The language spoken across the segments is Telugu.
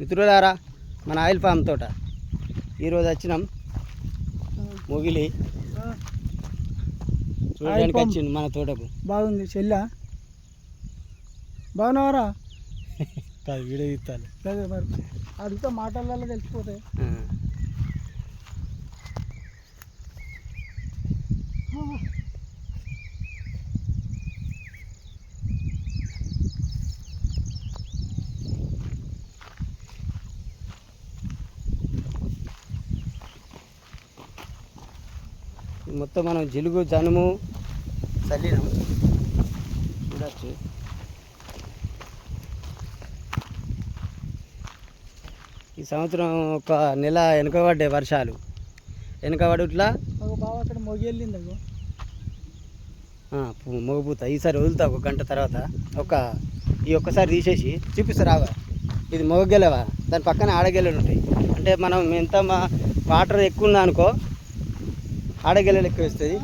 మిత్రులారా మన ఆయిల్ ఫామ్ తోట. ఈరోజు వచ్చినాం మొగిలి. చూడడానికి. వచ్చింది మన తోటకు. బాగుంది చెల్లా. బాగున్నావారా? వీడియో మరి అడిగితే మాటలలో తెలిసిపోతాయి. మొత్తం మనం జిలుగు జనుము చల్లినాం చూడచ్చు. ఈ సంవత్సరం ఒక నెల వెనుకబడ్డాయి వర్షాలు. వెనుకబడుట్లా? మొగపూత ఈసారి వదులుతా ఒక గంట తర్వాత. ఒక ఈ ఒక్కసారి తీసేసి చూపిస్తా రావా. ఇది మొగగెలవా దాని పక్కన ఆడగెలలు ఉంటాయి. అంటే మనం ఎంత మా వాటర్ ఎక్కువ ఉందా అనుకో ఆడగెలలు ఎక్కువ వస్తుంది.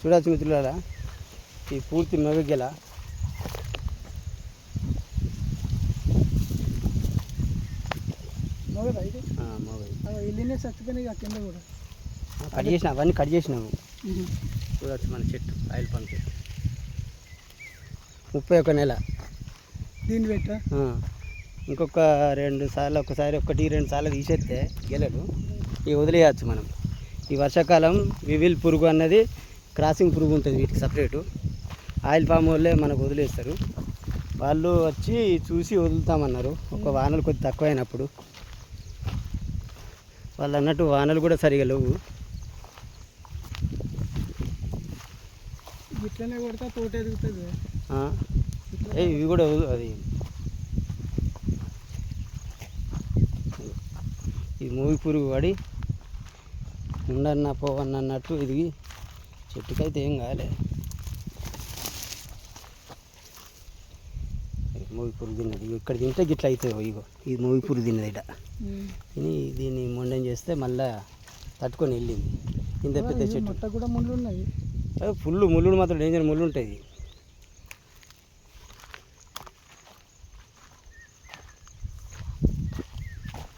చూడవచ్చు మిత్రులారా ఈ పూర్తి మొగగెల కట్ చేసిన అవన్నీ కట్ చేసినాము చూడవచ్చు మన చెట్టు ఆయిల్ పంప్. చెట్టు ముప్పై ఒక నెల. దీన్ని పెట్టా. ఇంకొక రెండు సార్లు ఒకసారి ఒకటి రెండు సార్లు తీసేస్తే గెలలు ఇవి వదిలేయచ్చు మనం. ఈ వర్షాకాలం వివిల్ పురుగు అన్నది క్రాసింగ్ పురుగు ఉంటుంది వీటికి సపరేటు. ఆయిల్ పామ్ వాళ్ళే మనకు వదిలేస్తారు. వాళ్ళు వచ్చి చూసి వదులుతామన్నారు. ఒక వానలు కొద్ది తక్కువైనప్పుడు. వాళ్ళు అన్నట్టు వానలు కూడా సరిగా లేవు. ఇట్లనే కొడితే తోట ఎదుగుతుంది. ఇవి కూడా అది ఇది మూవి పురుగు పడి ఉండన్న పోవన్న అన్నట్టు ఇది చెట్టుకైతే ఏం కాలే. మూవి పురుగు తిన్నది. ఇక్కడ తింటే గిట్ల అవుతుంది ఇగో. ఇది మూవి పురుగు తిన్నది ఇట తిని దీన్ని మొండం చేస్తే మళ్ళా తట్టుకొని వెళ్ళింది. ఇంత పెద్ద చెట్టు. కూడా ముళ్ళు ఉన్నాయి. ఫుల్ ముళ్ళు మాత్రం డేంజర్ ముళ్ళు ఉంటుంది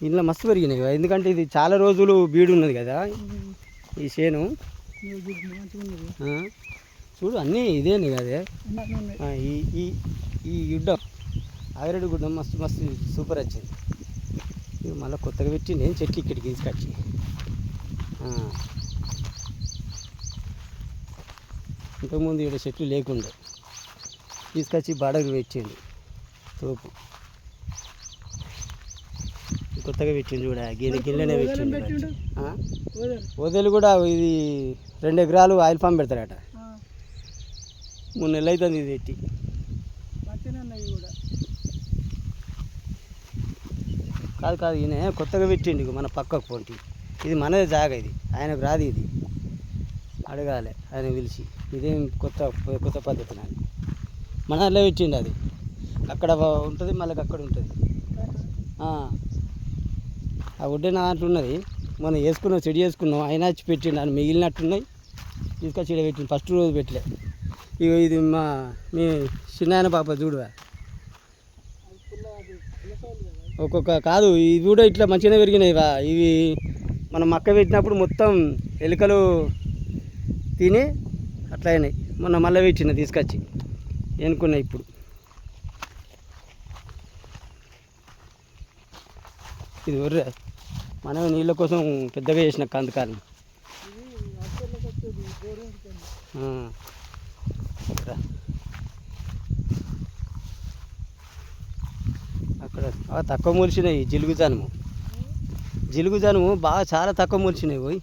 ఇంట్లో మస్తు పెరిగినాయి కదా. ఎందుకంటే ఇది చాలా రోజులు బీడు ఉన్నది కదా. ఈ చేను. చూడు అన్నీ ఇదేని కదే. ఈ ఈ ఈ గుడ్డం. ఆవిరెడ్డి గుడ్డం మస్తు మస్తు సూపర్ వచ్చింది. ఇది మళ్ళీ కొత్తగా పెట్టి నేను చెట్లు ఇక్కడికి తీసుకొచ్చి ఇంతకుముందు ఇక్కడ చెట్లు లేకుండా. తీసుకొచ్చి బాడకు పెట్టిండు తోపు. కొత్తగా పెట్టిండు చూడ గిన్నె గిన్నెనే? ఆ? వదలు. కూడా ఇది రెండు ఎకరాలు ఆయిల్ ఫామ్ పెడతారట. మూడు నెలలు అవుతుంది ఇది పెట్టి. కూడా. కాదు కాదు ఈయన కొత్తగా పెట్టిండు మన పక్కకు పోంటి. ఇది మనదే జాగ ఇది ఆయనకు రాదు ఇది. అడగాలి ఆయన పిలిచి. ఇదేం కొత్త కొత్త పద్ధతి నాది. మన అట్లా పెట్టిండు అది. అక్కడ ఉంటుంది మళ్ళీ అక్కడ ఉంటుంది. ఆ. వడ్డే నా దాంట్లో ఉన్నది. మనం వేసుకున్నాం చెడి వేసుకున్నాం ఆయన వచ్చి పెట్టిండు అని మిగిలినట్టున్నాయి. తీసుకొచ్చి ఇక్కడ పెట్టిండు ఫస్ట్ రోజు పెట్టలే. ఇగో ఇది మా మీ చిన్నాయన పాప చూడవా? ఒక్కొక్క కాదు ఇవి కూడా ఇట్లా మంచిగానే పెరిగినాయివా ఇవి మనం మక్క పెట్టినప్పుడు మొత్తం ఎలుకలు తిని అట్లా అయినాయి. మొన్న మళ్ళీ పెట్టిన తీసుకొచ్చి. ఎనుకున్నాయి ఇప్పుడు. ఇది ఒర్రే. మనమే నీళ్ళ కోసం పెద్దగా చేసిన కందకాలం ఇది హాస్పిటల్కి వచ్చేది గవర్నమెంట్కి వెళ్ళి. ఆ. రా. అక్కడ తక్కువ మూలిసినాయి జిలుగు జనుము జిలుగు జనుము బాగా చాలా తక్కువ మూలిసినాయి పోయి.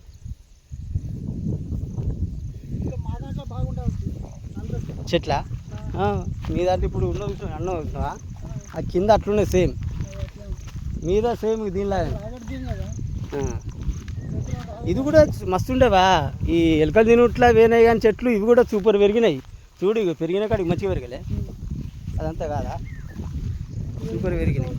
చెట్ల మీ దాంట్లో ఇప్పుడు ఉన్న అన్న ఆ కింద అట్లున్నాయి సేమ్. మీద సేమ్ దీనిలా. ఇది కూడా మస్తు ఉండేవా ఈ ఎలుకలు తినట్లా వేనాయి కానీ చెట్లు ఇవి కూడా సూపర్ పెరిగినాయి. చూడు ఇవి పెరిగిన కాడికి మంచిగా పెరగలే. అదంతా కాదా? సూపర్ పెరిగినాయి.